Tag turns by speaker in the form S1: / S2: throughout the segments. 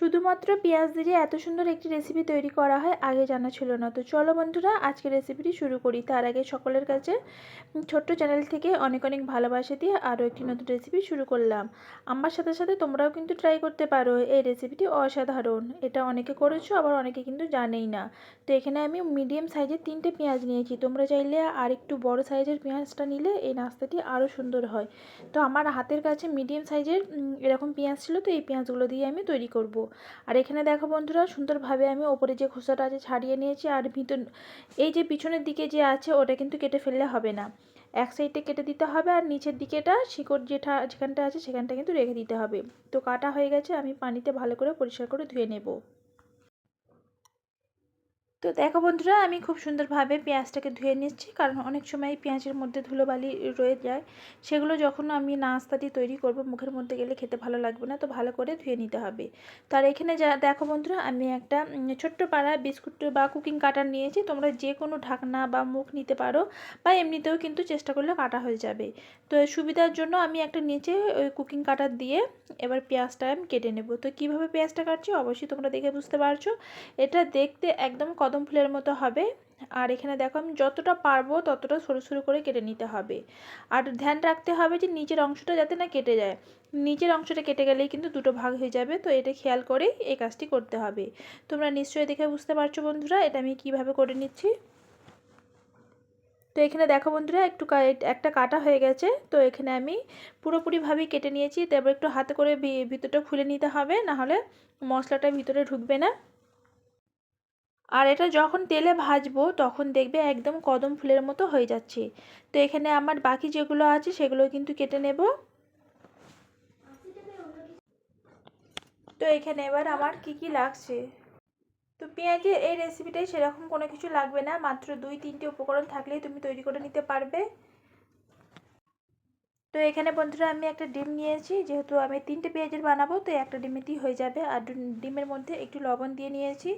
S1: শুধুমাত্র পেঁয়াজ দিয়ে এত সুন্দর একটি রেসিপি তৈরি করা হয়, আগে জানা ছিল না। তো চলো বন্ধুরা, আজকে রেসিপিটি শুরু করি। তার আগে সকলের কাছে ছোট্ট চ্যানেল থেকে অনেক অনেক ভালোবাসা দিয়ে আরও একটি নতুন রেসিপি শুরু করলাম। আমার সাথে সাথে তোমরাও কিন্তু ট্রাই করতে পারো। এই রেসিপিটি অসাধারণ। এটা অনেকে করেছ, আবার অনেকে কিন্তু জানেই না। তো এখানে আমি মিডিয়াম সাইজের তিনটে পেঁয়াজ নিয়েছি। তোমরা চাইলে আর একটু বড় সাইজের পেঁয়াজটা নিলে এই নাস্তাটি আরও সুন্দর হয়। তো আমার হাতের কাছে মিডিয়াম সাইজের এরকম পেঁয়াজ ছিল, তো এই পেঁয়াজগুলো দিয়ে আমি তৈরি করব। আর এখানে দেখো বন্ধুরা, সুন্দরভাবে আমি ওপরে যে খোসাটা আছে ছাড়িয়ে নিয়েছি আর ভিতর, এই যে পিছনের দিকে যে আছে ওটা কিন্তু কেটে ফেললে হবে না। এক সাইডে কেটে দিতে হবে আর নিচের দিকেটা শিকড় যেটা যেখানটা আছে সেখানটা কিন্তু রেখে দিতে হবে। তো কাটা হয়ে গেছে, আমি পানিতে ভালো করে পরিষ্কার করে ধুয়ে নেব। তো দেখো বন্ধুরা, আমি খুব সুন্দরভাবে পেঁয়াজটাকে ধুয়ে নিচ্ছি। কারণ অনেক সময় পেঁয়াজের মধ্যে ধুলোবালি রয়ে যায়, সেগুলো যখন আমি নাস্তাটি তৈরি করব, মুখের মধ্যে গেলে খেতে ভালো লাগবে না। তো ভালো করে ধুয়ে নিতে হবে। তার এখানে যা, দেখো বন্ধুরা, আমি একটা ছোট্ট পাড়া বিস্কুট বা কুকিং কাটার নিয়েছি। তোমরা যে কোনো ঢাকনা বা মুখ নিতে পারো বা এমনিতেও কিন্তু চেষ্টা করলে কাটা হয়ে যাবে। তো সুবিধার জন্য আমি একটা নিচে ওই কুকিং কাটার দিয়ে এবার পেঁয়াজটা আমি কেটে নেব। তো কীভাবে পেঁয়াজটা কাটছি অবশ্যই তোমরা দেখে বুঝতে পারছ। এটা দেখতে একদম কদম ফুলের মতো হবে। আর এখানে দেখো আমি যতটা পারব ততটা সরু সরু করে কেটে নিতে হবে। আর ধ্যান রাখতে হবে যে নিচের অংশটা যাতে না কেটে যায়। নিচের অংশটা কেটে গেলেই কিন্তু দুটো ভাগ হয়ে যাবে। তো এটা খেয়াল করেই এই কাজটি করতে হবে। তোমরা নিশ্চয়ই দেখে বুঝতে পারছ বন্ধুরা, এটা আমি কীভাবে করে নিচ্ছি। তো এখানে দেখো বন্ধুরা, একটু একটা কাটা হয়ে গেছে। তো এখানে আমি পুরোপুরিভাবেই কেটে নিয়েছি। তারপর একটু হাতে করে ভিতরটা খুলে নিতে হবে। নাহলে মশলাটা ভিতরে ঢুকবে না। আর এটা যখন তেলে ভাজবো, তখন দেখবে একদম কদম ফুলের মতো হয়ে যাচ্ছে। তো এখানে আমার বাকি যেগুলো আছে, সেগুলো কিন্তু কেটে নেব। তো এখানে এবার আমার কি কি লাগছে? তো পেঁয়াজের এই রেসিপিটাই সেরকম কোনো কিছু লাগবে না। মাত্র দুই তিনটে উপকরণ থাকলেই তুমি তৈরি করে নিতে পারবে। তো এখানে বন্ধুরা আমি একটা ডিম নিয়েছি, যেহেতু আমি তিনটে পেঁয়াজের বানাবো, তো একটা ডিমেতেই হয়ে যাবে। আর ডিমের মধ্যে একটু লবণ দিয়ে নিয়েছি।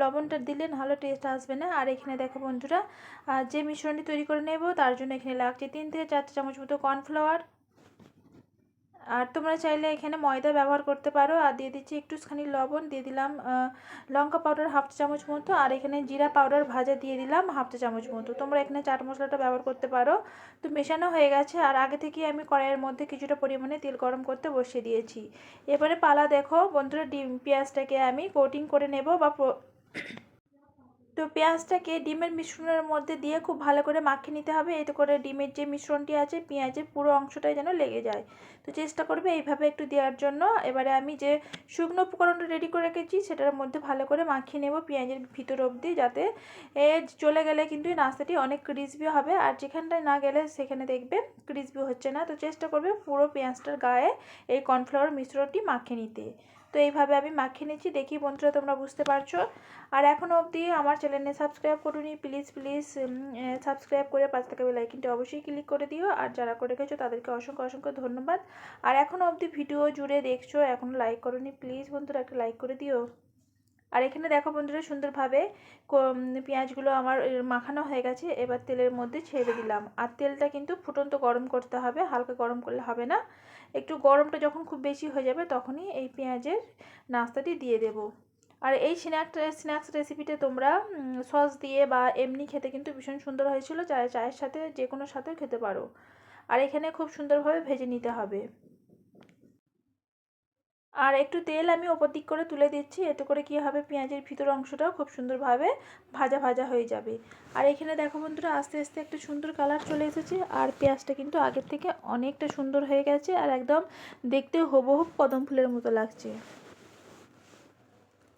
S1: লবণটা দিলে ভালো টেস্ট আসবে না। আর এখানে দেখো বন্ধুরা যে মিশ্রণটি তৈরি করে নেব, তার জন্য এখানে লাগছে তিন থেকে চারটে চামচ মতো কর্নফ্লাওয়ার আর তোমরা চাইলে এখানে ময়দা ব্যবহার করতে পারো। আর দিয়ে দিচ্ছি একটুখানি লবণ, দিয়ে দিলাম লঙ্কা পাউডার হাফ চামচ মতো। আর এখানে জিরা পাউডার ভাজা দিয়ে দিলাম হাফ চা চামচ মতো। তোমরা এখানে চাট মশলাটা ব্যবহার করতে পারো। তো মেশানো হয়ে গেছে। আর আগে থেকেই আমি কড়াইয়ের মধ্যে কিছুটা পরিমাণে তেল গরম করতে বসিয়ে দিয়েছি। এবারে পালা দেখো বন্ধুরা, ডিম, পেঁয়াজটাকে আমি কোটিং করে নেব বা তো পেঁয়াজটাকে ডিমের মিশ্রণের মধ্যে দিয়ে খুব ভালো করে মাখিয়ে নিতে হবে। এতে করে ডিমের যে মিশ্রণটি আছে, পেঁয়াজের পুরো অংশটাই যেন লেগে যায়। তো চেষ্টা করবে এইভাবে একটু দেওয়ার জন্য। এবারে আমি যে শুকনো উপকরণটা রেডি করে রেখেছি, সেটার মধ্যে ভালো করে মাখিয়ে নেব পেঁয়াজের ভিতর অবধি যাতে এ চলে গেলে কিন্তু নাস্তাটি অনেক ক্রিসপি হবে। আর যেখানটায় না গেলে সেখানে দেখবে ক্রিসপি হচ্ছে না। তো চেষ্টা করবে পুরো পেঁয়াজটার গায়ে এই কর্নফ্লাওয়ার মিশ্রণটি মাখিয়ে নিতে। তো এইভাবে আমি মাখিয়ে নিচ্ছি। দেখি বন্ধুরা তোমরা বুঝতে পারছ। আর এখনও অবধি আমার চ্যানেলে সাবস্ক্রাইব করুনি, প্লিজ প্লিজ সাবস্ক্রাইব করে পাঁচ বেল বেলাইকিনটি অবশ্যই ক্লিক করে দিও। আর যারা করে গেছো তাদেরকে অসংখ্য অসংখ্য ধন্যবাদ। আর এখনও অবধি ভিডিও জুড়ে দেখছ এখনও লাইক করুনি, প্লিজ বন্ধুরা একটা লাইক করে দিও। আর এখানে দেখো বন্ধুরা সুন্দরভাবে পেঁয়াজগুলো আমার মাখানো হয়ে গেছে। এবার তেলের মধ্যে ছেড়ে দিলাম। আর তেলটা কিন্তু ফুটন্ত গরম করতে হবে, হালকা গরম করলে হবে না। একটু গরমটা যখন খুব বেশি হয়ে যাবে তখনই এই পেঁয়াজের নাস্তাটি দিয়ে দেব। আর এই স্ন্যাক্স স্ন্যাক্স রেসিপিটা তোমরা সস দিয়ে বা এমনি খেতে কিন্তু ভীষণ সুন্দর হয়েছিল। চায়ের চায়ের সাথে যে কোনো সাথেও খেতে পারো। আর এখানে খুব সুন্দরভাবে ভেজে নিতে হবে। আর একটু তেল আমি ওপর দিক করে তুলে দিচ্ছি, এতে করে কী হবে, পেঁয়াজের ভিতর অংশটাও খুব সুন্দরভাবে ভাজা ভাজা হয়ে যাবে। আর এখানে দেখো বন্ধুরা, আস্তে আস্তে একটা সুন্দর কালার চলে এসেছে, আর পেঁয়াজটা কিন্তু আগের থেকে অনেকটা সুন্দর হয়ে গেছে, আর একদম দেখতে হবহব কদম ফুলের মতো লাগছে।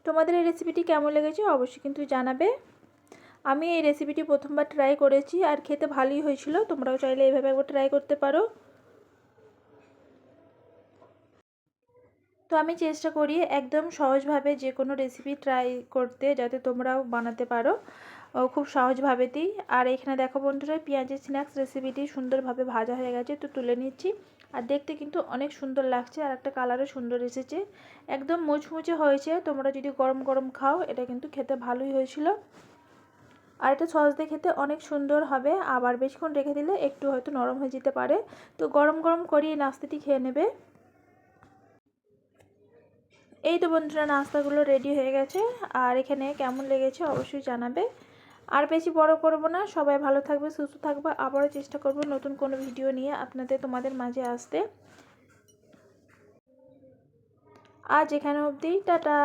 S1: তোমাদের এই রেসিপিটি কেমন লেগেছে অবশ্যই কিন্তু জানাবে। আমি এই রেসিপিটি প্রথমবার ট্রাই করেছি, আর খেতে ভালোই হয়েছিল, তোমরাও চাইলে এইভাবে একবার ট্রাই করতে পারো। তো আমি চেষ্টা করি একদম সহজভাবে যে কোনো রেসিপি ট্রাই করতে যাতে তোমরাও বানাতে পারো। খুব সহজভাবেতেই। আর এখানে দেখো বন্ধুরা, পেঁয়াজের স্ন্যাক্স রেসিপিটি সুন্দরভাবে ভাজা হয়ে গেছে, তো তুলে নিচ্ছি। আর দেখতে কিন্তু অনেক সুন্দর লাগছে, আর একটা কালারও সুন্দর এসেছে। একদম মুচমুচে হয়েছে, তোমরা যদি গরম গরম খাও, এটা কিন্তু খেতে ভালোই হয়েছিল। আর এটা সস দিয়ে খেতে অনেক সুন্দর হবে, আবার বেশিক্ষণ রেখে দিলে একটু হয়তো নরম হয়ে যেতে পারে। তো গরম গরম করিয়ে নাস্তাটি খেয়ে নেবে। এই তো বন্ধুরা, নাস্তাগুলো রেডি হয়ে গেছে। আর এখানে কেমন লেগেছে অবশ্যই জানাবে। আর বেশি বড় করব না, সবাই ভালো থাকবে, সুস্থ থাকবে। আবারও চেষ্টা করব নতুন কোনো ভিডিও নিয়ে আপনাদের, তোমাদের মাঝে আসতে। আজ এখানে অবধি, টাটা।